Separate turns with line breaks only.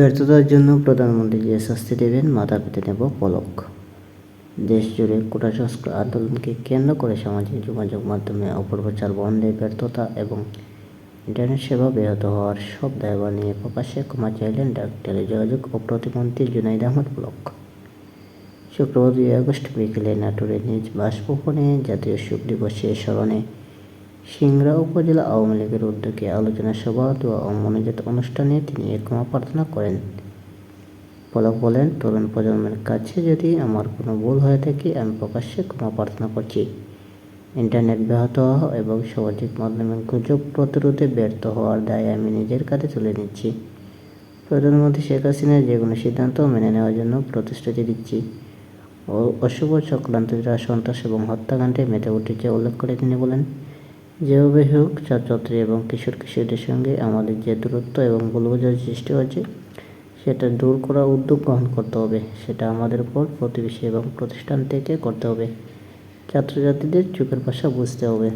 ব্যর্থতার জন্য প্রধানমন্ত্রী যে শাস্তি দেবেন, মাথা পেতে নেব পলক। দেশ জুড়ে কোটা সংস্কার আন্দোলনকে কেন্দ্র করে সামাজিক যোগাযোগ মাধ্যমে অপপ্রচার বন্ধে ব্যর্থতা এবং ইন্টারনেট সেবা ব্যাহত হওয়ার সব দায়ভার নিয়ে প্রকাশ্যে ক্ষমা চাইলেন ডাক টেলিযোগাযোগ ও প্রতিমন্ত্রী জুনাইদ আহমদ পলক। শুক্রবার দুই আগস্ট বিকেলে নাটোরে নিজ বাসভবনে জাতীয় শোক দিবসের স্মরণে সিংড়া উপজেলা আওয়ামী লীগের উদ্যোগে আলোচনা সভা দোয়া ও মনোজাত অনুষ্ঠানে তিনি এ ক্ষমা প্রার্থনা করেন। পলক বলেন, তরুণ প্রজন্মের কাছে যদি আমার কোনো ভুল হয়ে থাকে, আমি প্রকাশ্যে ক্ষমা প্রার্থনা করছি। ইন্টারনেট ব্যাহত এবং সামাজিক মাধ্যমে গুজব প্রতিরোধে ব্যর্থ হওয়ার দায় আমি নিজের কাঁধে তুলে নিচ্ছি। প্রধানমন্ত্রী শেখ হাসিনার যে কোনো সিদ্ধান্ত মেনে নেওয়ার জন্য প্রতিশ্রুতি দিচ্ছি। ও অশুভ চক্রান্তরা সন্ত্রাস এবং হত্যাকাণ্ডে মেতে উঠেছে উল্লেখ করে তিনি বলেন যেভাবে হোক ছাত্রছাত্রী এবং কিশোর কিশোরীদের সঙ্গে আমাদের যে দূরত্ব এবং ভুলবোঝার সৃষ্টি হয়েছে, সেটা দূর করার উদ্যোগ গ্রহণ করতে হবে। সেটা আমাদের উপর প্রতিবেশী এবং প্রতিষ্ঠান থেকে করতে হবে। ছাত্রছাত্রীদের চোখের ভাষা বুঝতে হবে।